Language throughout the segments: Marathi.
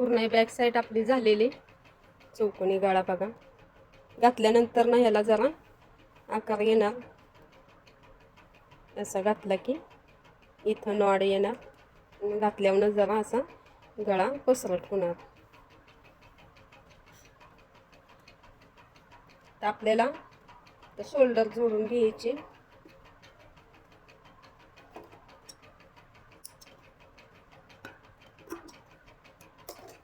पूर्ण बॅक साईड आपली झालेली. चौकोनी गळा बघा. घातल्यानंतर ना ह्याला जरा आकार येणार. असा घातला की इथं नॉड येणार. घातल्यावर जरा असा गळा पसरट होणार. तर आपल्याला शोल्डर जोडून घ्यायचे.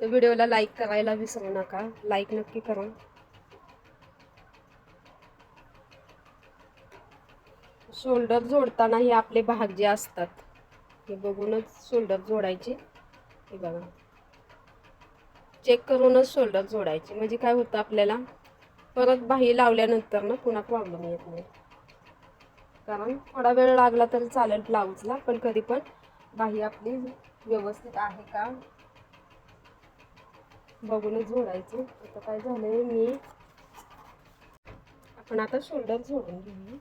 तर व्हिडिओला लाईक करायला विसरू नका. लाईक नक्की करा. शोल्डर जोडताना हे आपले भाग जे असतात हे बघूनच शोल्डर जोडायचे. हे बघा. चेक करूनच शोल्डर जोडायचे. म्हणजे काय होतं आपल्याला परत बाही लावल्यानंतर ना पुन्हा प्रॉब्लेम येत नाही. कारण थोडा वेळ लागला तरी चालेल ब्लाऊजला पण कधी पण बाही आपली व्यवस्थित आहे का? बघूनच झोडायचं आता काय झालंय मी आपण आता शोल्डर झोडून घेऊ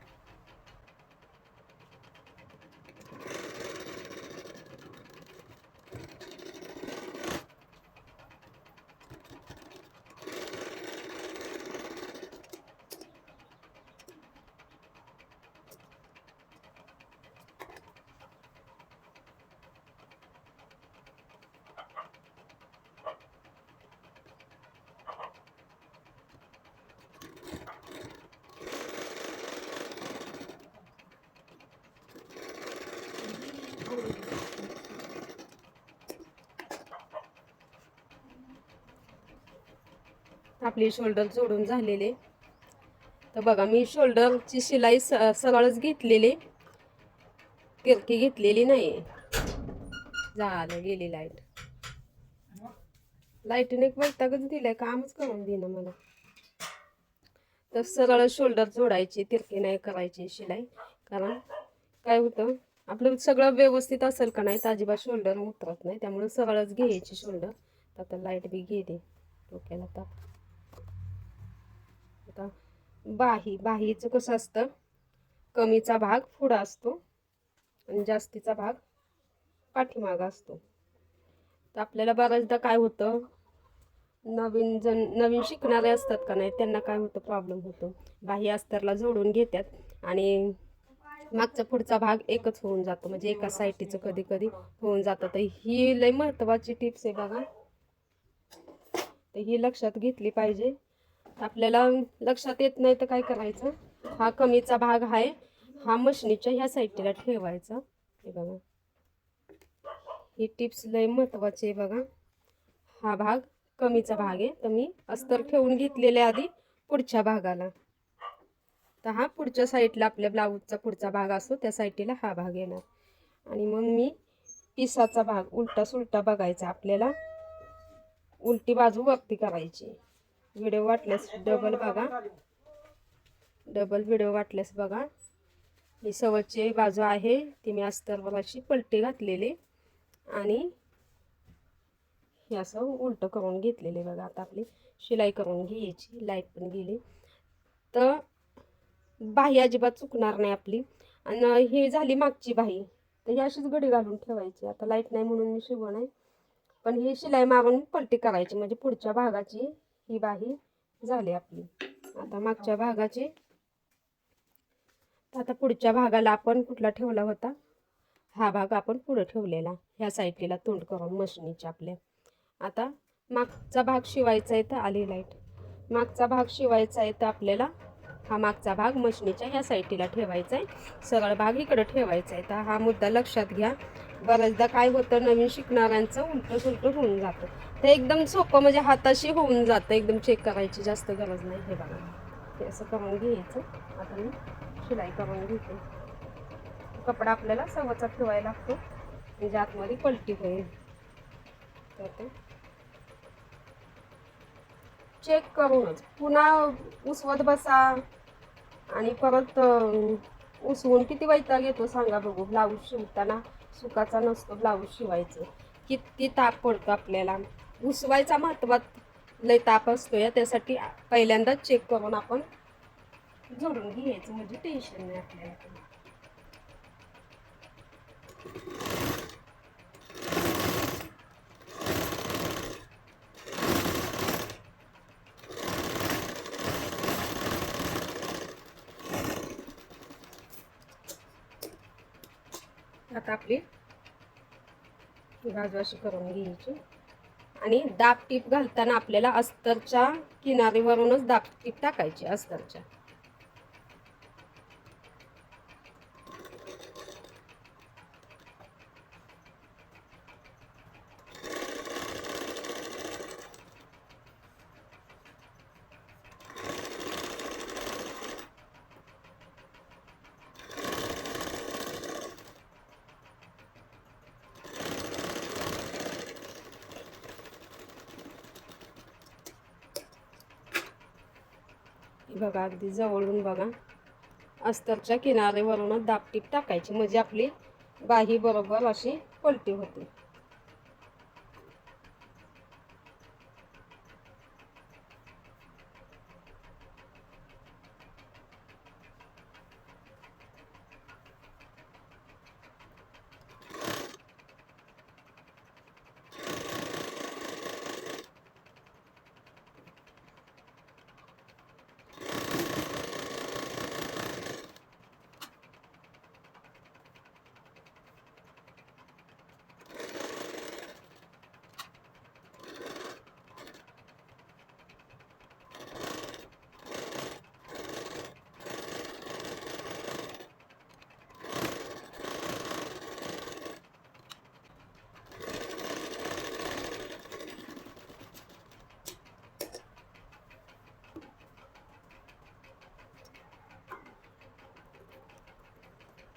आपली शोल्डर जोडून झालेले. तर बघा मी शोल्डरची शिलाई स सरळच घेतलेली. तिरकी घेतलेली नाही झालं गेली लाइट लाईटने एक वैतागच दिलाय? कामच करून दिलं मला. तर सरळ शोल्डर जोडायची तिरकी नाही करायची शिलाई. कारण काय होतं आपलं सगळं व्यवस्थित असेल का नाही तर अजिबात शोल्डर उतरत नाही. त्यामुळे सरळच घ्यायची शोल्डर आता लाइट बी गेली डोक्याला ताप. आता बाही बाहीचं कसं असतं? कमीचा भाग पुढं असतो आणि जास्तीचा भाग पाठीमागा असतो. तर आपल्याला बऱ्याचदा काय होतं? नवीन जण नवीन शिकणारे असतात का नाही? त्यांना काय होतं? प्रॉब्लेम होतो. बाही अस्तरला जोडून घेतात आणि मागचा पुढचा भाग एकच होऊन जातो. म्हणजे एका साईटीचं कधी कधी होऊन जातं. तर ही लय महत्त्वाची टिप्स आहे बघा. तर ही लक्षात घेतली पाहिजे. आपल्याला लक्षात येत नाही तर काय करायचं? हा कमीचा भाग आहे. हा मशनीच्या ह्या साईडला ठेवायचा. हे बघा. ही टिप्स लय महत्त्वाची आहे बघा. हा भाग कमीचा भाग आहे. तर मी अस्तर ठेवून घेतलेले आधी पुढच्या भागाला. तर हा पुढच्या साईडला आपल्या ब्लाऊजचा पुढचा भाग असतो. त्या साईडला हा भाग येणार. आणि मग मी पिसाचा भाग उलटा सुलटा बघायचा आपल्याला. उलटी बाजू वरती करायची. व्हिडिओ वाटल्यास डबल बघा. डबल व्हिडिओ वाटल्यास बघा. ही सवची बाजू आहे. ती मी अस्तरवर अशी पलटी घातलेली. आणि हे असं उलटं करून घेतलेले बघा. आता आपली शिलाई करून घ्यायची. लाइट पण गेली. तर बाही अजिबात चुकणार नाही आपली. आणि ही झाली मागची बाही. तर ही अशीच गडी घालून ठेवायची. आता लाइट नाही म्हणून मी शिवण आहे. पण ही शिलाई मारून पलटी करायची. म्हणजे पुढच्या भागाची ही बाही झाली आपली. आता मागच्या भागाची. आता पुढच्या भागाला आपण कुठला ठेवला होता? हा भाग आपण पुढे ठेवलेला. ह्या साईडला तोंड करून मशनीच्या आपल्या आता मागचा भाग शिवायचा आहे तर आली लाइट मागचा भाग शिवायचा आहे तर आपल्याला हा मागचा भाग मशनीच्या ह्या साईडला ठेवायचा आहे. सरळ भाग इकडं ठेवायचा आहे. तर हा मुद्दा लक्षात घ्या. बऱ्याचदा काय होतं? नवीन शिकणाऱ्यांचं उलटं सुलटं होऊन जातं. ते एकदम सोपं म्हणजे हाताशी होऊन जातं. एकदम चेक करायची जास्त गरज नाही हे बघा. ते असं करून घ्यायचं. आता मी शिलाई करून घेते. कपडा आपल्याला सवचा ठेवायला लागतो. म्हणजे आतमध्ये पलटी होईल. तर ते चेक करूनच. पुन्हा उसवत बसा. आणि परत उसवून किती वैताग येतो सांगा बघू. ब्लाऊज शिवताना सुकाचा नसतो ब्लाऊज शिवायचं. किती ताप पडतो आपल्याला. उसवायचा महत्वात लय ताप असतो या त्यासाठी पहिल्यांदाच चेक करून आपण जोडून घ्यायचं म्हणजे टेन्शन नाही आपल्याला. आता आपली गाजवाशी करून घ्यायची. आणि दाब टीप घालताना आपल्याला अस्तरच्या किनारीवरूनच दाब टीप टाकायची अस्तरच्या. बघा अगदी जवळून बघा. अस्तरच्या किनारीवरूनच दाबटीप टाकायची. म्हणजे आपली बाही बरोबर अशी पलटी होते.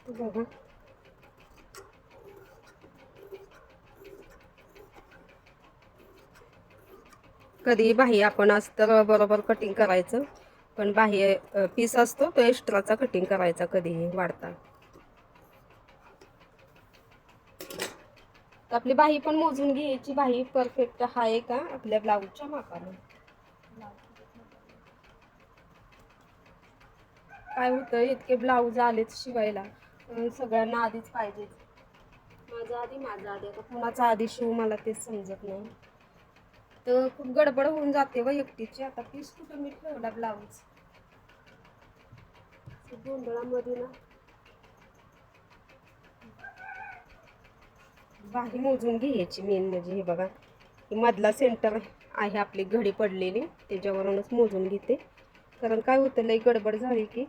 बघा कधी बाह्य आपण अस्तर बरोबर कटिंग करायचं पण बाह्य पीस असतो तो एक्स्ट्राचा कटिंग करायचा कधीही वाढता. तर आपली बाही पण मोजून घ्यायची बाही परफेक्ट आहे का आपल्या ब्लाऊजच्या मापाने? काय होतं इतके ब्लाऊज आलेच शिवायला. सगळ्यांना आधीच पाहिजेच. माझं आधी माझं आधी. आता कुणाचा? आधी शिव मला तेच समजत नाही. तर खूप गडबड होऊन जाते व एकटीची. आता पीस कुठं मी ठेवला ब्लाऊज? गोंधळामध्ये ना. बाही मोजून घ्यायची मेन म्हणजे हे बघा. मधला सेंटर आहे आपली घडी पडलेली. त्याच्यावरूनच मोजून घेते. कारण काय होतं लई गडबड झाली की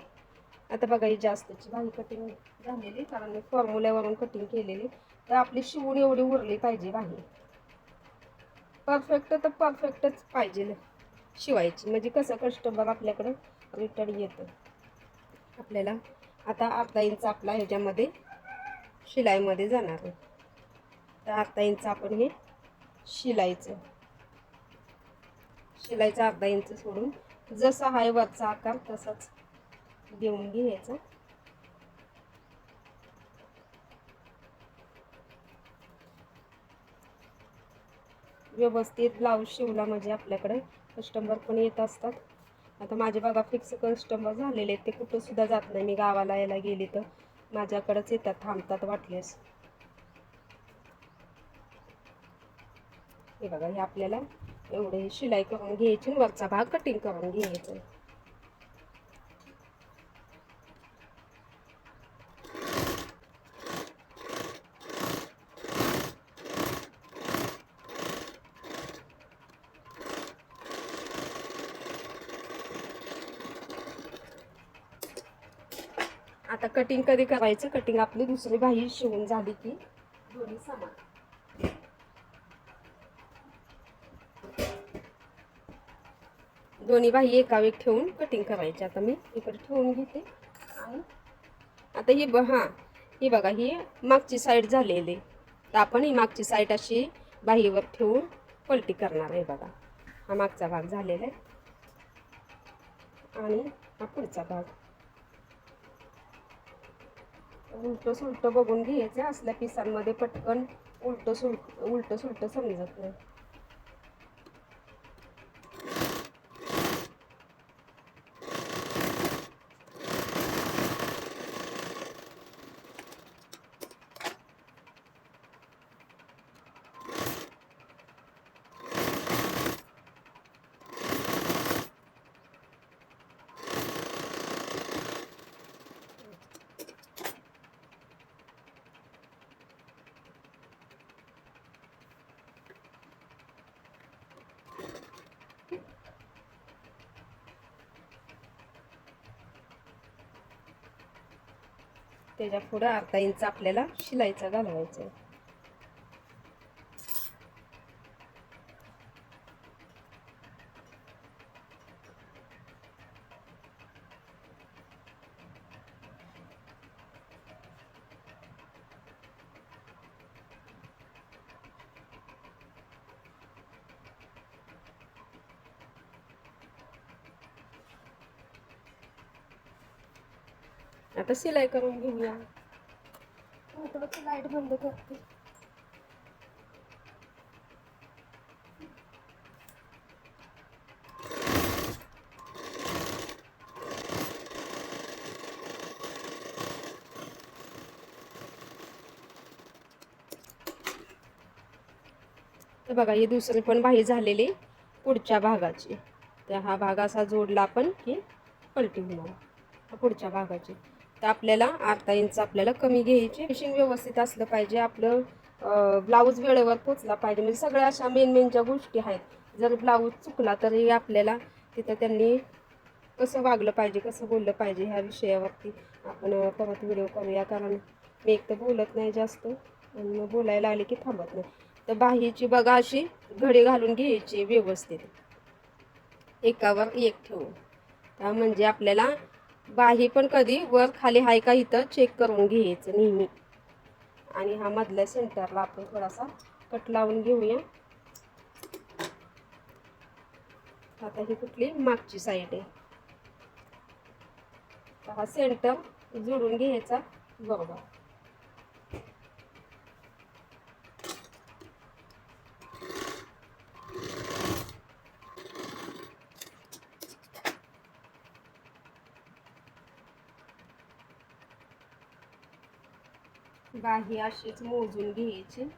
आता बघा ही जास्तची भाई कटिंग झालेली कारण मी फॉर्म्युल्यावरून कटिंग केलेली. तर आपली शिवून एवढी उरली पाहिजे बाही परफेक्ट तर परफेक्टच पाहिजे शिवायची. म्हणजे कसं कस्टमर आपल्याकडं रिटर्न येतं. आपल्याला आता अर्धा इंच आपला ह्याच्यामध्ये शिलाईमध्ये जाणार आहे. तर अर्धा इंच आपण हे शिलाईचं शिलाईचा अर्धा इंच सोडून जसा आहे वरचा आकार तसाच देऊन घ्यायचं. व्यवस्थित ब्लाऊज शिवला म्हणजे आपल्याकडे. कस्टमर पण येत असतात. आता माझे बघा फिक्स कस्टमर झालेले आहेत. ते कुठं सुद्धा जात नाही. मी गावाला यायला गेली तर माझ्याकडेच येतात. थांबतात वाटल्यास. हे बघा हे आपल्याला एवढे शिलाई करून घ्यायची वरचा भाग कटिंग करून घ्यायचा आता कटिंग कधी करायचं? कटिंग आपली दुसरी बाही शिवून झाली की दोन्ही समान. दोन्ही बाही एकावेग ठेवून कटिंग करायची. आता मी इकडे ठेवून घेते. आणि आता ही ब हां. ही बघा ही मागची साईड झालेली. तर आपण ही मागची साईड अशी बाहीवर ठेवून पलटी करणार आहे बघा. हा मागचा भाग झालेला आहे. आणि हा पुढचा भाग. उलटं सुलटं बघून घ्यायचं असल्या पिसांमध्ये पटकन उलटं सुल उलटं सुलटं समजत नाही. त्याच्या पुढं अर्धा इंच आपल्याला शिलाईचा घालवायचा आहे. आता सिलाई करून घेऊया लाइट बंद करते. तर बघा ही दुसरी पण बाही झालेली पुढच्या भागाची. तर हा भाग असा जोडला आपण की पलटी होणार. पुढच्या भागाची. तर आपल्याला अर्धा इंच आपल्याला कमी घ्यायची. फिशिंग व्यवस्थित असलं पाहिजे. आपलं ब्लाऊज वेळेवर पोचला पाहिजे. म्हणजे सगळ्या अशा मेन मेन ज्या गोष्टी आहेत जर ब्लाऊज चुकला तरी आपल्याला तिथं त्यांनी कसं वागलं पाहिजे कसं बोललं पाहिजे ह्या विषयावरती आपण परत व्हिडिओ करूया. कारण मी एक तर बोलत नाही जास्त आणि मग बोलायला आले की थांबत नाही. तर बाहीची बघा अशी घडी घालून घ्यायची व्यवस्थित. एकावर एक ठेवून. म्हणजे आपल्याला बाही पण कधी वर खाली आहे का इथं चेक करून घ्यायचं नेहमी. आणि हा मधल्या सेंटरला आपण थोडासा कट लावून घेऊया. आता ही कुठली? मागची साईड आहे. तर हा सेंटर जोडून घ्यायचा. बरोबर. बाही अशीच मोजून घ्यायची.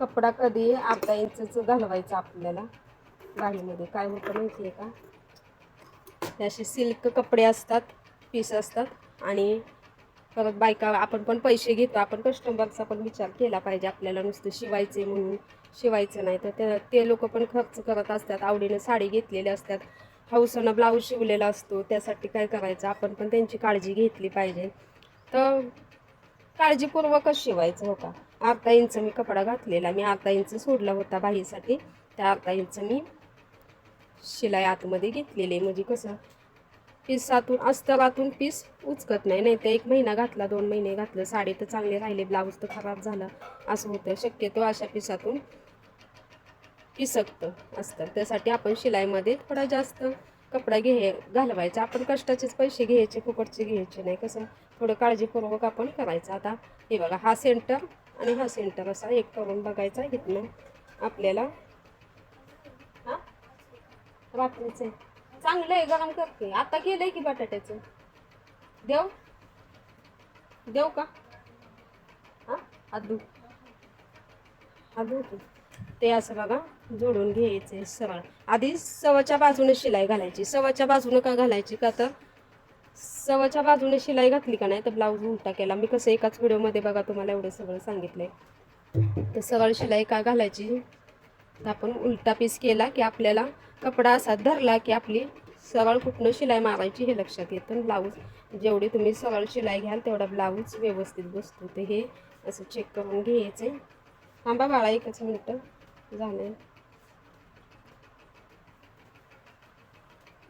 कपडा कधी अर्धा इंचच घालवायचा आपल्याला गाडीमध्ये. काय होतं माहिती आहे का? हे असे सिल्क कपडे असतात पीस असतात आणि परत बायका आपण पण पैसे घेतो आपण कस्टमरचा पण विचार केला पाहिजे आपल्याला नुसतं शिवायचे म्हणून. शिवायचं नाही तर ते ते लोक पण खर्च करत असतात आवडीनं साडी घेतलेल्या असतात. हौसनं ब्लाऊज शिवलेला असतो त्यासाठी काय करायचं? आपण पण त्यांची काळजी घेतली पाहिजे. तर काळजीपूर्वकच शिवायचं हो का? अर्धा इंच मी कपडा घातलेला मी अर्धा इंच सोडला होता बाहीसाठी त्या अर्धा इंच मी शिलाई आतमध्ये घेतलेली म्हणजे कसं पिसातून अस्तरातून पीस उचकत नाही. नाही तर एक महिना घातला दोन महिने घातलं. साडी तर चांगले राहिले ब्लाऊज तर खराब झाला. असं होतं. शक्यतो अशा पिसातून पिसकतं असतं. त्यासाठी आपण शिलाईमध्ये थोडा जास्त कपडा घे घालवायचा. आपण कष्टाचेच पैसे घ्यायचे फुकटचे घ्यायचे नाही. कसं थोडं काळजीपूर्वक आपण करायचं. आता हे बघा हा सेंटर आणि हा सेंटर असा एक करून बघायचा इथनं आपल्याला. हा? रात्रीचं आहे. चांगलं आहे गरम करते. आता केलंय की बटाट्याचं? देव? देव का? हा? आदू आदू ते. असं बघा जोडून घ्यायचे सरळ. आधी सवाच्या बाजूने शिलाई घालायची. सवाच्या बाजूने का घालायची? का तर सव्वाच्या बाजूने शिलाई घातली का नाही? तर ब्लाऊज उलटा केला. मी कसं एकाच व्हिडिओमध्ये बघा तुम्हाला एवढं सगळं सांगितलंय. तर सरळ शिलाई का घालायची? तर आपण उलटा पीस केला की आपल्याला कपडा असा धरला की आपली सरळ कुठनं शिलाई मारायची हे लक्षात येतं. ब्लाऊज जेवढी तुम्ही सरळ शिलाई घ्याल तेवढा ब्लाऊज व्यवस्थित बसतो. ते हे असं चेक करून घ्यायचं आहे थांबा बाळा एकच मिनटं. झालंय.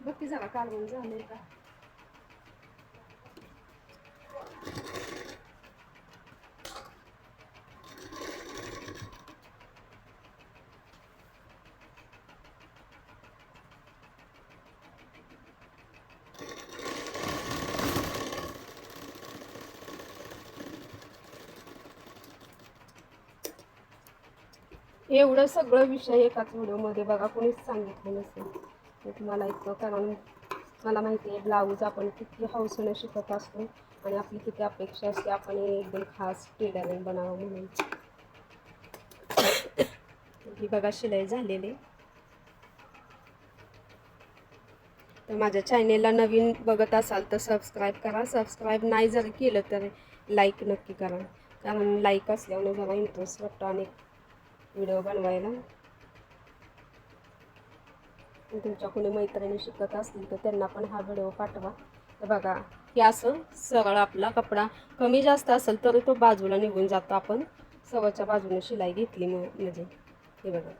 बघ की जरा कालवून झालं का? एवढं सगळं विषय एकाच व्हिडिओमध्ये बघा कोणीच सांगितलं नसेल. तुम्हाला इतकं कारण मला माहिती आहे ब्लाऊज आपण किती हौसेनं शिकत असतो आणि आपली किती अपेक्षा असते आपण एकदम खास टेलरिंग बनावं म्हणून. ही बघा शिलाई झालेली. तर माझ्या चॅनेलला नवीन बघत असाल तर सबस्क्राईब करा. सबस्क्राईब नाही जर केलं तर लाईक नक्की करा. कारण लाईक असल्यामुळे जरा इंटरेस्ट वाटतो आणि व्हिडिओ बनवायला. तुमच्या कोणी मैत्रिणी शिकत असतील तर त्यांना पण हा व्हिडिओ पाठवा. तर बघा हे असं सरळ आपला कपडा कमी जास्त असेल तर तो बाजूला निघून जातो. आपण सवच्या बाजूने शिलाई घेतली मग म्हणजे हे बघा.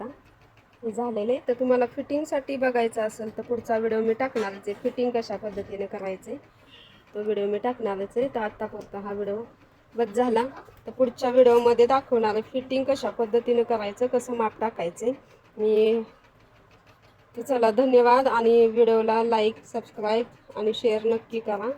आता. हे झालेले तर तुम्हाला फिटिंगसाठी बघायचं असेल तर पुढचा व्हिडिओ मी टाकणारच आहे. फिटिंग कशा पद्धतीने करायचे? तो व्हिडिओ मी टाकणारच आहे. तर आत्तापुरता हा व्हिडिओ बस झाला. तर पुढच्या व्हिडिओमध्ये दाखवणार आहे फिटिंग कशा पद्धतीने करायचं कसं माप टाकायचे. मी तर चला धन्यवाद. आणि व्हिडिओला लाईक सबस्क्राईब आणि शेअर नक्की करा.